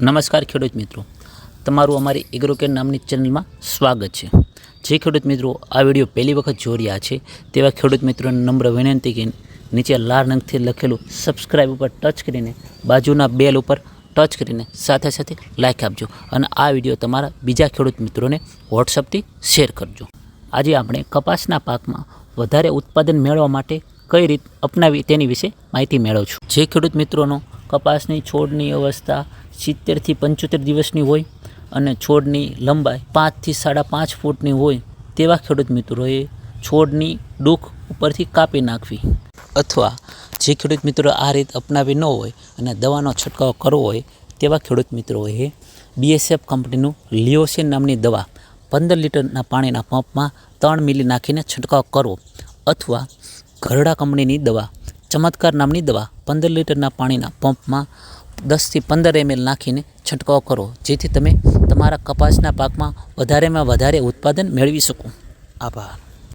નમસ્કાર ખેડૂત મિત્રો. તમારું અમારી એગ્રોકેર નામની ચેનલમાં સ્વાગત છે. જે ખેડૂત મિત્રો આ વીડિયો પહેલી વખત જોઈ રહ્યા છે, તેવા ખેડૂત મિત્રોને નમ્ર વિનંતી કે નીચે લાલ રંગથી લખેલું સબસ્ક્રાઇબ ઉપર ટચ કરીને, બાજુના બેલ ઉપર ટચ કરીને સાથે સાથે લાઇક આપજો અને આ વીડિયો તમારા બીજા ખેડૂત મિત્રોને વોટ્સઅપથી શેર કરજો. આજે આપણે કપાસના પાકમાં વધારે ઉત્પાદન મેળવવા માટે કઈ રીત અપનાવી તેની વિશે માહિતી મેળવશું. જે ખેડૂત મિત્રોનો કપાસની છોડની અવસ્થા સિત્તેરથી પંચોતેર દિવસની હોય અને છોડની લંબાઈ પાંચથી સાડા પાંચ ફૂટની હોય તેવા ખેડૂત મિત્રોએ છોડની ડૂખ ઉપરથી કાપી નાખવી અથવા જે ખેડૂત મિત્રો આ રીત અપનાવી ન હોય અને દવાનો છંટકાવ કરવો હોય તેવા ખેડૂત મિત્રોએ બીએસએફ કંપનીનું લિયોસિન નામની દવા પંદર લીટરના પાણીના પંપમાં ત્રણ મિલી નાખીને છંટકાવ કરવો અથવા ઘરડા કંપનીની દવા ચમત્કાર નામની દવા પંદર લીટરના પાણીના પંપમાં દસથી પંદર એમએલ નાખીને છંટકાવ કરો, જેથી તમે તમારા કપાસના પાકમાં વધારેમાં વધારે ઉત્પાદન મેળવી શકો. આભાર.